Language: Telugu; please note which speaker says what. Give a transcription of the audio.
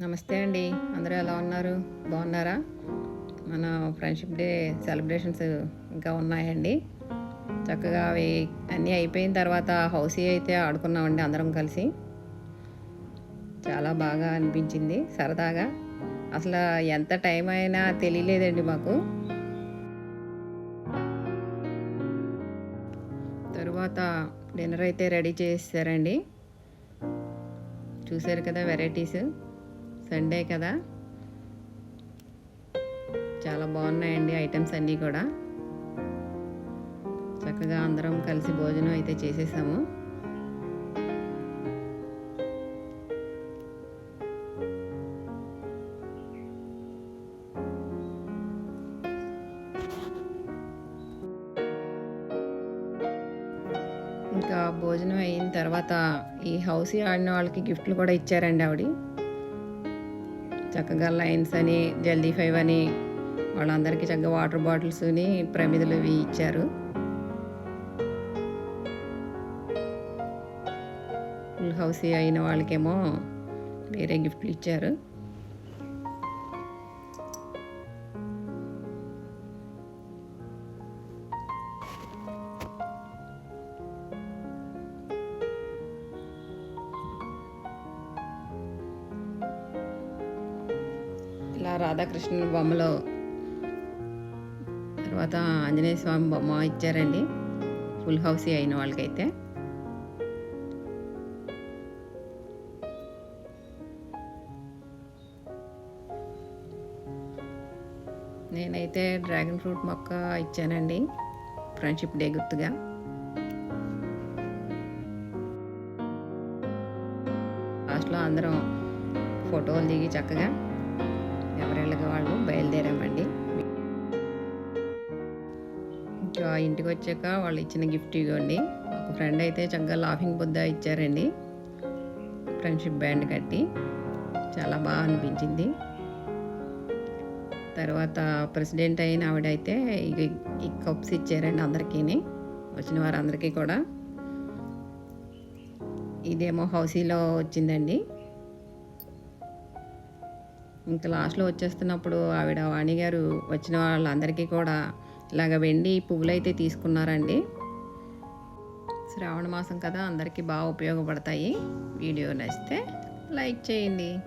Speaker 1: నమస్తే అండి. అందరూ ఎలా ఉన్నారు? బాగున్నారా? మన ఫ్రెండ్షిప్ డే సెలబ్రేషన్స్ ఇంకా ఉన్నాయండి. చక్కగా అవి అన్నీ అయిపోయిన తర్వాత హౌసీ అయితే ఆడుకున్నామండి అందరం కలిసి. చాలా బాగా అనిపించింది సరదాగా. అసలు ఎంత టైం అయినా తెలియలేదండి మాకు. తర్వాత డిన్నర్ అయితే రెడీ చేసేసారండి చూసారు కదా వెరైటీస్. సండే కదా. చాలా బాగున్నాయండి ఐటమ్స్ అన్నీ కూడా. చక్కగా అందరం కలిసి భోజనం అయితే చేసేసాము. ఇంకా భోజనం అయిన తర్వాత ఈ హౌస్ ఆడిన వాళ్ళకి గిఫ్ట్లు కూడా ఇచ్చారండి ఆవిడ. చక్కగా లైన్స్ అని జల్దీ ఫైవ్ అని వాళ్ళందరికీ చక్కగా వాటర్ బాటిల్స్ని ప్రమిదలు ఇవి ఇచ్చారు. ఫుల్ హౌస్ అయిన వాళ్ళకేమో వేరే గిఫ్ట్లు ఇచ్చారు. ఇట్లా రాధాకృష్ణ బొమ్మలో తర్వాత ఆంజనేయ స్వామి బొమ్మ ఇచ్చారండి. ఫుల్ హౌస్ అయిన వాళ్ళకైతే. నేనైతే డ్రాగన్ ఫ్రూట్ మొక్క ఇచ్చానండి. ఫ్రెండ్షిప్ డే గుర్తుగా. లాస్ట్లో అందరం ఫోటోలు దిగి చక్కగా వాళ్ళు బయలుదేరామండి. ఇంకా ఇంటికి వచ్చాక వాళ్ళు ఇచ్చిన గిఫ్ట్ ఇవ్వండి ఒక ఫ్రెండ్ అయితే చక్కగా లాఫింగ్ బుద్ధ ఇచ్చారండి. ఫ్రెండ్షిప్ బ్యాండ్ కట్టి చాలా బాగా అనిపించింది. తర్వాత ప్రెసిడెంట్ అయిన ఆవిడైతే ఇక ఈ కప్స్ ఇచ్చారండి అందరికీ వచ్చిన వారందరికీ కూడా. ఇదేమో హౌసీలో వచ్చిందండి. ఇంకా లాస్ట్లో వచ్చేస్తున్నప్పుడు ఆవిడ వాణి గారు వచ్చిన వాళ్ళందరికీ కూడా ఇలాగ వెండి పువ్వులు అయితే తీసుకున్నారండి. శ్రావణ మాసం కదా అందరికీ బాగా ఉపయోగపడతాయి. వీడియో నచ్చితే లైక్ చేయండి.